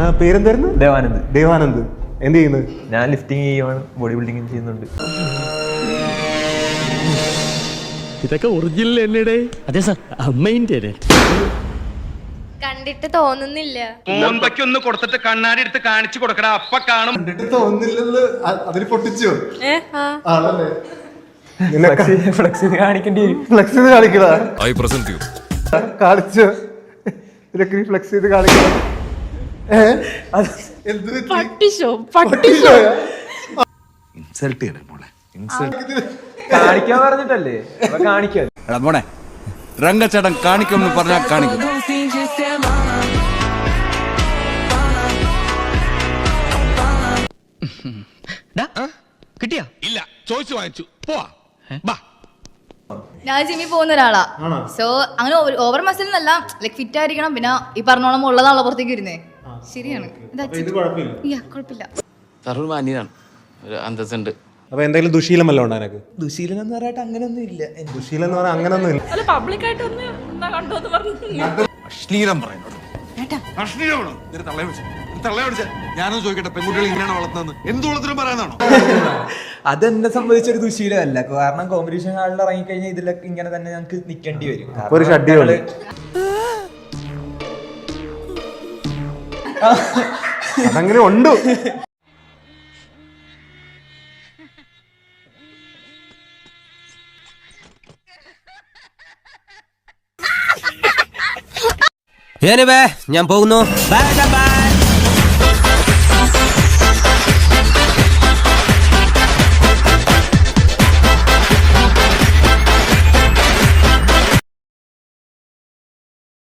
ആ, പേരെന്തായിരുന്നു? ദേവാനന്ദ്. ദേവാനന്ദ്. എന്ത് ചെയ്യുന്നത് ഞാൻ ലിഫ്റ്റിംഗ് ചെയ്യുവാണ് ബോഡി ബിൽഡിംഗ് ചെയ്യുന്നുണ്ട്. ഇതൊക്കെ ഒറിജിനൽ എന്നെടേ അതെ സാർ അമ്മേന്റെ കണ്ടിട്ട് തോന്നുന്നില്ല. മോന്തയ്ക്കൊന്ന് കൊടുത്തിട്ട് കണ്ണാടി എടുത്ത് കാണിച്ചു കൊടുക്കടാ അപ്പ കാണും. കണ്ടിട്ട് തോന്നുന്നില്ലെന്ന് അതിൽ പൊട്ടിച്ചോ? ആണല്ലേ. ഫ്ലെക്സ് ഫ്ലെക്സ് കാണിക്കേണ്ടി വരും. ഫ്ലെക്സ് ചെയ്ത് കാണിക്കടാ. ഐ പ്രസന്റ് യു കാണിച്ചോ. ഇതൊക്കെ ഫ്ലെക്സ് ചെയ്ത് കാണിക്കണം. പട്ടിഷോ? പൊട്ടിച്ചോയാ? ഇൻസൾട്ട് ചെയ്യണേ മോളെ. കാണിക്കാൻ പറഞ്ഞിട്ടല്ലേ? അപ്പൊ കാണിക്കാൻ എടാ മോനെ രംഗച്ചേട്ടൻ കാണിക്കുമെന്ന് പറഞ്ഞാൽ കാണിക്കും. കിട്ടിയാ? ഇല്ല ചോദിച്ചു വാങ്ങിച്ചു. പോവാ. ബാ. ഞാൻ ജിമ്മിൽ പോകുന്ന ഒരാളാ. സോ അങ്ങനെ ഓവർ മസിൽ എന്നല്ല ലൈക് ഫിറ്റ് ആയിരിക്കണം. പിന്നെ ഈ പറഞ്ഞോളം ഉള്ളതാണല്ലോ പുറത്തേക്ക് വരുന്നേ. ശരിയാണ്. കുഴപ്പമില്ല. മാന്യനാണ്. ഒരു അന്തസ്സുണ്ട്. അപ്പൊ എന്തെങ്കിലും ദുശീലം വല്ല ഉണ്ടോ എനക്ക് ദുശീലം എന്ന് പറയാട്ട് അങ്ങനൊന്നും ഇല്ല. ദുശീലം എന്ന് പറഞ്ഞാൽ അങ്ങനൊന്നും ഇല്ല. അശ്ലീലം അശ്ലീലമാണോ. തള്ളയെ തള്ളയെ ചോദിക്കട്ടെ പെൺകുട്ടികൾ ഇങ്ങനെയാണ് വളർത്തുന്നത് എന്ത് വളർത്തിനും പറയാനാണോ? അതെന്നെ സംബന്ധിച്ചൊരു ദുശീലമല്ല. കാരണം കോമ്പറ്റീഷൻ ഹാളിൽ ഇറങ്ങിക്കഴിഞ്ഞാൽ ഇതിലൊക്കെ ഇങ്ങനെ തന്നെ ഞങ്ങൾക്ക് നിൽക്കേണ്ടി വരും. ഒരു ഷഡ്ഡി അതങ്ങനെ ഉണ്ട്. ഞാൻ പോകുന്നു. Bye bye